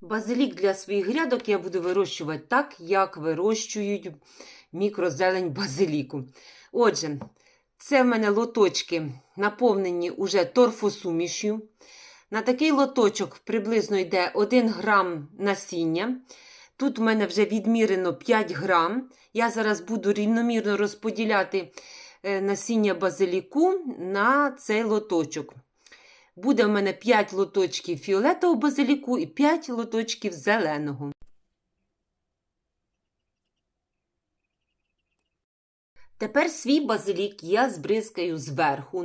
Базилік для своїх грядок я буду вирощувати так, як вирощують мікрозелень базиліку. Отже, це в мене лоточки наповнені уже торфосумішю. На такий лоточок приблизно йде 1 грам насіння. Тут в мене вже відмірено 5 грам. Я зараз буду рівномірно розподіляти е, насіння базиліку на цей лоточок. Буде в мене 5 лоточків фіолетового базиліку і 5 лоточків зеленого. Тепер свій базилік я збризкаю зверху.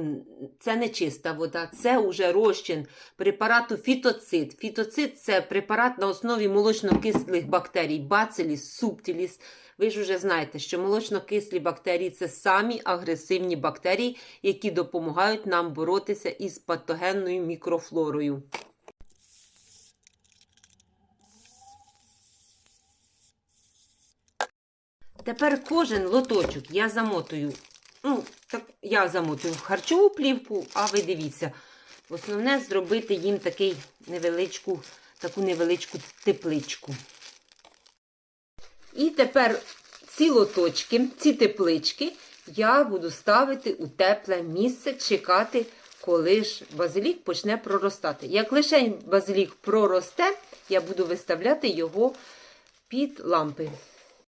Це не чиста вода, це уже розчин препарату фітоцид. Фітоцид це препарат на основі молочно-кислих бактерій Bacillus subtilis. Ви ж вже знаєте, що молочно-кислі бактерії це самі агресивні бактерії, які допомагають нам боротися із патогенною мікрофлорою. Тепер кожен лоточок я замотую. Ну, так, я замотую в харчову плівку, а ви дивіться. Основне зробити їм такий невеличку, таку невеличку тепличку. І тепер ці лоточки, ці теплички я буду ставити у тепле місце, чекати, коли ж базилік почне проростати. Як лише базилік проросте, я буду виставляти його під лампи.